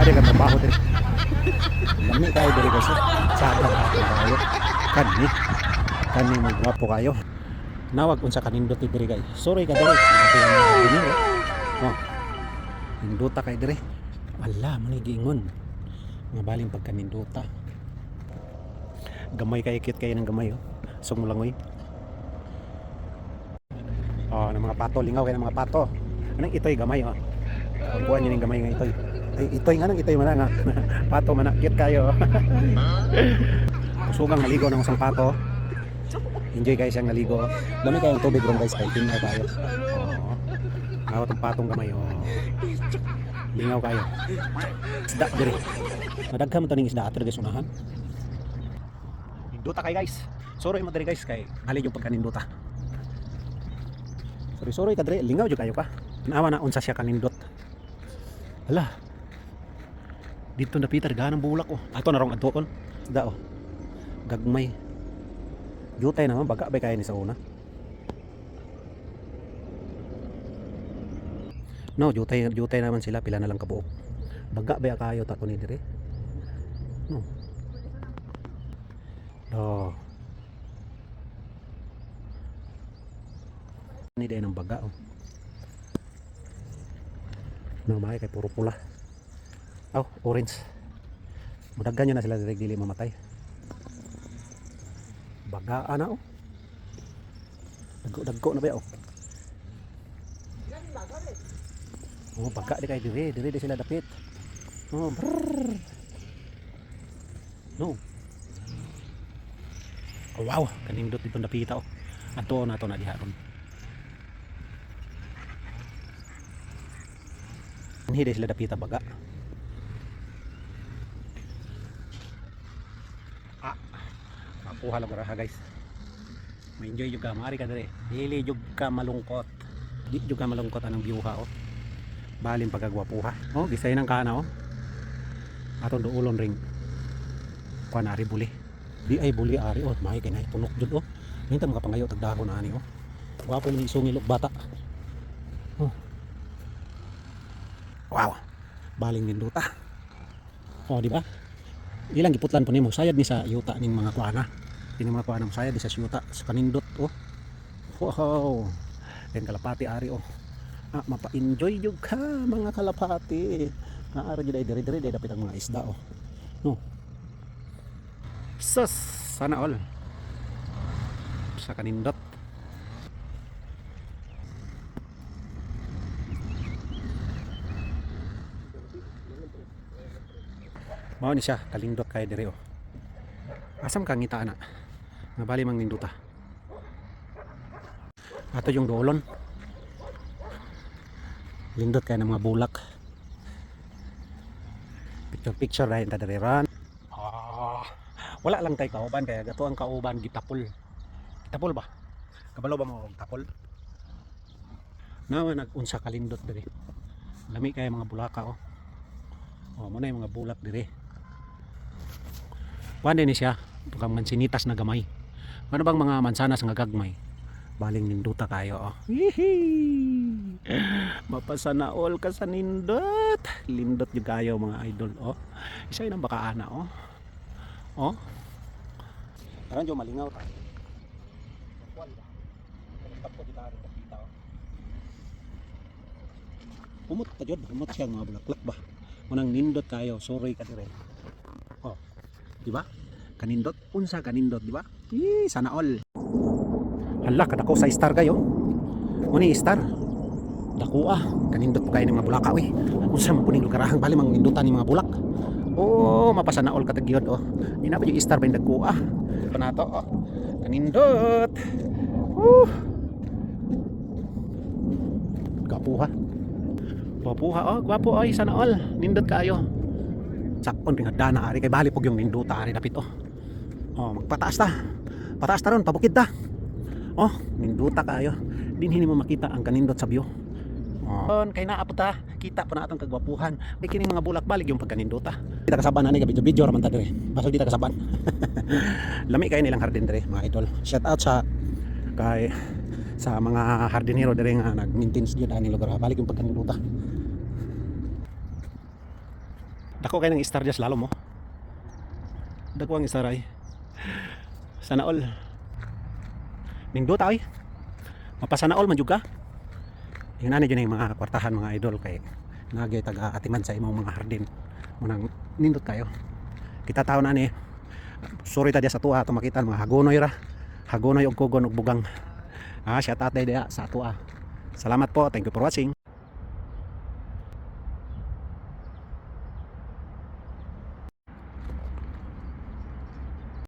Ada ka trabaho din. Lami kayo diri guys. Sada ka kayo. Kani. Kani mo kayo. Nawag unsa kanindot diri guys. Sorry ka diri. Ate ang dinero. Oh. Ninduta kay diri. Ala, manigingon. Nga baling pagkaninduta. Gamay kay kit kayo ng gamay oh. Sug mo lang oy. Oh, ng mga pato, lingaw kayo ng mga pato. Anong itoy gamay oh. Ang buwan ng gamay nga itoy. Itoy nga nang itoy man nga. pato man cute kayo. Sugang maligo ng isang pato. Enjoy guys ang naligo. Dami kayong tubig ron guys kay tinga kayo. Oo. Awat ang patong gamay oh. Lingaw kayo. Isda diri. Madaghan mo taning isda ato guys unahan. Induta kay guys. Sorry mo diri guys kay ali yung pagkaninduta. Sorry sorry kadre lingaw jud kayo ka. Naawa na unsa siya kanindot. Hala. Dito na Peter ganang bulak oh. Ato na rong adtoon. Isda oh. Gagmay. Jutay naman baga bay kaya ni sa una. No, jutay jutay naman sila pila na lang kabuok. Baga bay kayo ta ni dire. No. Oh. Ni day ng baga oh. No, may kay puro pula. Oh, orange. Mudaggan nyo na sila direct dili mamatay. Bagaan na oh. Dagko-dagko na ba oh. Oh, baga di kay dire, dire di sila dapit. Oh, brrr. No. Oh, wow, kanindot dito napita oh. Ato na to na diha ron. Hindi sila dapita baga. Makuha lang raha guys. Ma-enjoy yung ka, maari ka dali. Dili yung ka malungkot. Di yung ka malungkot anong view ha oh. Balin pagkagwapuha. Oh, gisay ng kana oh. Aton do ulon ring. Kuan ari buli. Di ay buli ari oh, may kinay tunok jud oh. Minta mga pangayo tagdahon ani oh. Gwapo ni isungil og bata. Oh. Wow. Baling ninduta. Oh, di ba? Ilang giputlan po nimo sayad ni sa yuta ning mga kuana. Ini mga kuana sayad di sa yuta sa kanindot oh. Wow. Den kalapati ari oh. Ah, mapa-enjoy jud ka mga kalapati. Naara jud ay diri-diri day dapat ang mga isda oh. No. Sus, sana all. Sa kanindot. Mao ni siya, kalindot kay dire oh. Asam kang ngita na. Nga bali mang ninduta. Ato yung dolon. Lindot kay ng mga bulak. Picture picture dahil ta dire ran. Ah, wala lang tay kauban kaya gato ang kauban gitapol. Gitapol ba? Kabalo ba mo tapol? Nawa nag-unsa kalindot dire. Lami kay mga bulaka oh. Oh, mo na yung mga bulak dire. Wanda ni siya, tukang mansinitas na gamay. Ano bang mga mansanas nga gagmay? Baling ninduta kayo, oh. Hihi! Mapasana all ka sa nindot. Lindot yung kayo, mga idol, oh. Isa yun ang bakaana, oh. Oh. Parang yung malingaw tayo. Umot ta jud, umot siya mga bulaklak ba. Munang nindot kayo, sorry ka dire. Oh. Di ba? Kanindot, unsa kanindot, di ba? Eh, sana all. Hala, kadako sa star kayo. Muni star. Dako ah, kanindot po kayo ng mga bulaka, uy. Unsa man puning lugarahang bali mang nindutan ni mga bulak. Oh, mapasana all katagyod oh. Di na pa yung star ba yung dako ah. Panato oh. Kanindot. Uh. Gapuha. Gapuha oh, gwapo ay sana all. Nindot kayo sakon ring dana ari kay bali pog yung ninduta ari dapit oh. Oh, magpataas ta. Pataas ta ron, pabukid ta. Oh, ninduta kayo. Dinhi mo makita ang kanindot sa view. Oh, kay naa po ta, kita pa na atong kagwapuhan. Kay kining mga bulak balik yung pagkaninduta. Kita kasaban na ni video video raman ta dire. Basag dita kasaban. Lami kay nilang hardin dire, mga idol. Shout out sa kay sa mga hardinero dire nga nag-maintenance gyud ani lugar. Balik yung pagkaninduta. Dako kay ng star just lalo mo. Dako ang star. Sana all. Nindot ay. Mapasana all man jud ka. Yung nani dyan yung mga kwartahan mga idol kay nagay taga atiman sa imong mga hardin. Munang nindot kayo. Kita tao na ni. Sorry ta dia sa tuwa to makita mga hagonoy ra. Hagonoy og kugon og bugang. Ah, siya tatay dia sa tuwa. Salamat po. Thank you for watching.